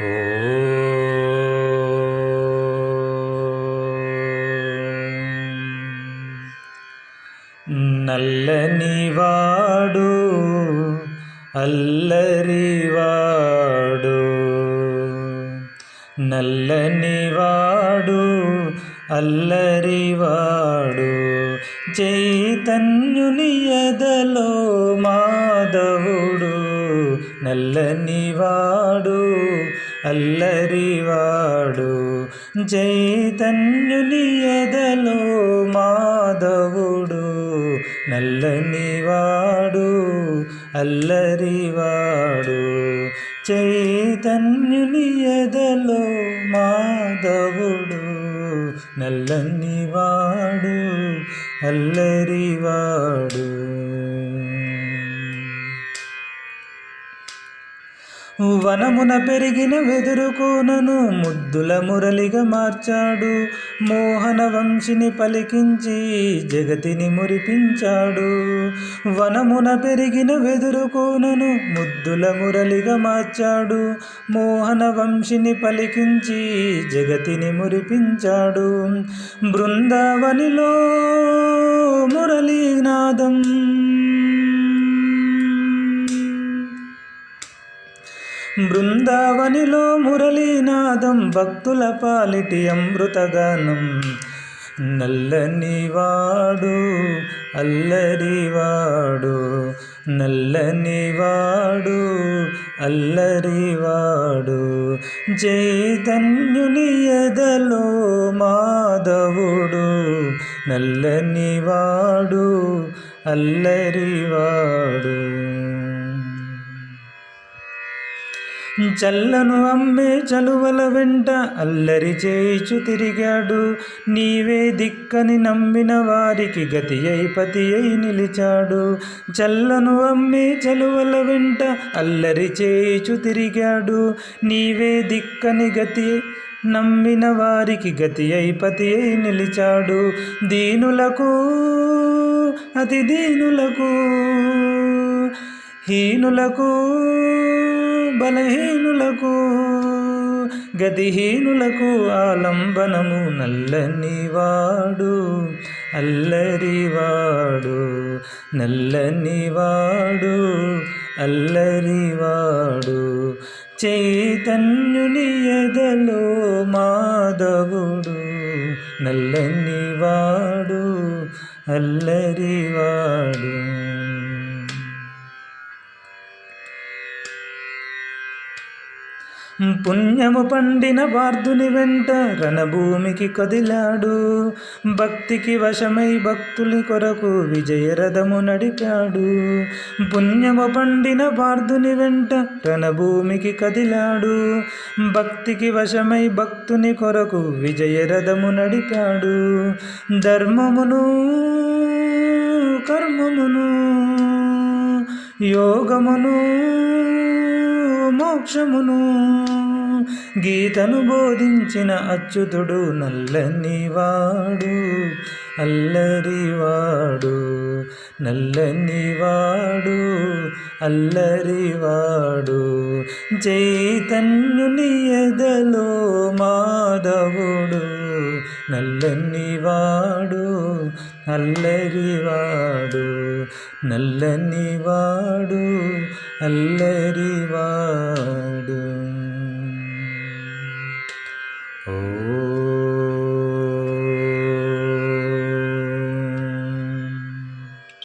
ఓ నల్లని వాడు అల్లరివాడు నల్లని వాడు అల్లరివాడు చైతన్యుని ఎదలో మాధవుడు. నల్లని వాడు అల్లరివాడు. చైతన్యుని ఎదలో మాధవుడు నల్లనివాడు అల్లరివాడు. చైతన్యుని ఎదలో మాధవుడు నల్లనివాడు అల్లరివాడు. వనమున పెరిగిన వెదురుకోనను ముద్దుల మురళిగా మార్చాడు. మోహన వంశిని పలికించి జగతిని మురిపించాడు. వనమున పెరిగిన వెదురుకోనను ముద్దుల మురళిగా మార్చాడు. మోహన వంశిని పలికించి జగతిని మురిపించాడు. బృందావనిలో మురళీనాదం బృందావనిలో మురళీనాదం భక్తుల పాలిటి అమృతగానం. నల్లని వాడు అల్లరి వాడు నల్లని వాడు అల్లరి వాడు. చైతన్యుని ఎదలో మాధవుడు నల్లని వాడు అల్లరి వాడు. చల్లను అమ్మే చలువల వెంట అల్లరి చేయిచు తిరిగాడు. నీవే దిక్కని నమ్మిన వారికి గతి అయి పతి అయి నిలిచాడు. చల్లను అమ్మే చలువల వెంట అల్లరి చేయిచు తిరిగాడు. నీవే దిక్కని గతి నమ్మిన వారికి గతి అయి పతి అయి నిలిచాడు. దీనులకు అతి దీనులకు హీనులకు బలహీనులకు గతిహీనులకు ఆలంబనము నల్లని వాడు అల్లరివాడు నల్లని వాడు అల్లరివాడు. చైతన్యుని ఎదలో మాధవుడు నల్లని వాడు అల్లరివాడు. పుణ్యము పండిన వార్ధుని వెంట రణభూమికి కదిలాడు. భక్తికి వశమై భక్తుని కొరకు విజయరథము నడిపాడు. పుణ్యము పండిన వార్ధుని వెంట రణభూమికి కదిలాడు. భక్తికి వశమై భక్తుని కొరకు విజయరథము నడిపాడు. ధర్మమును కర్మమును యోగమును మోక్షమును. గీతను బోధించిన అచ్యుతుడు నల్లని వాడు అల్లరివాడు నల్లని వాడు అల్లరివాడు. చైతన్యుని ఎదలో మాధవుడు నల్లని వాడు అల్లరివాడు. నల్లని వాడు అల్లరివాడు ఓ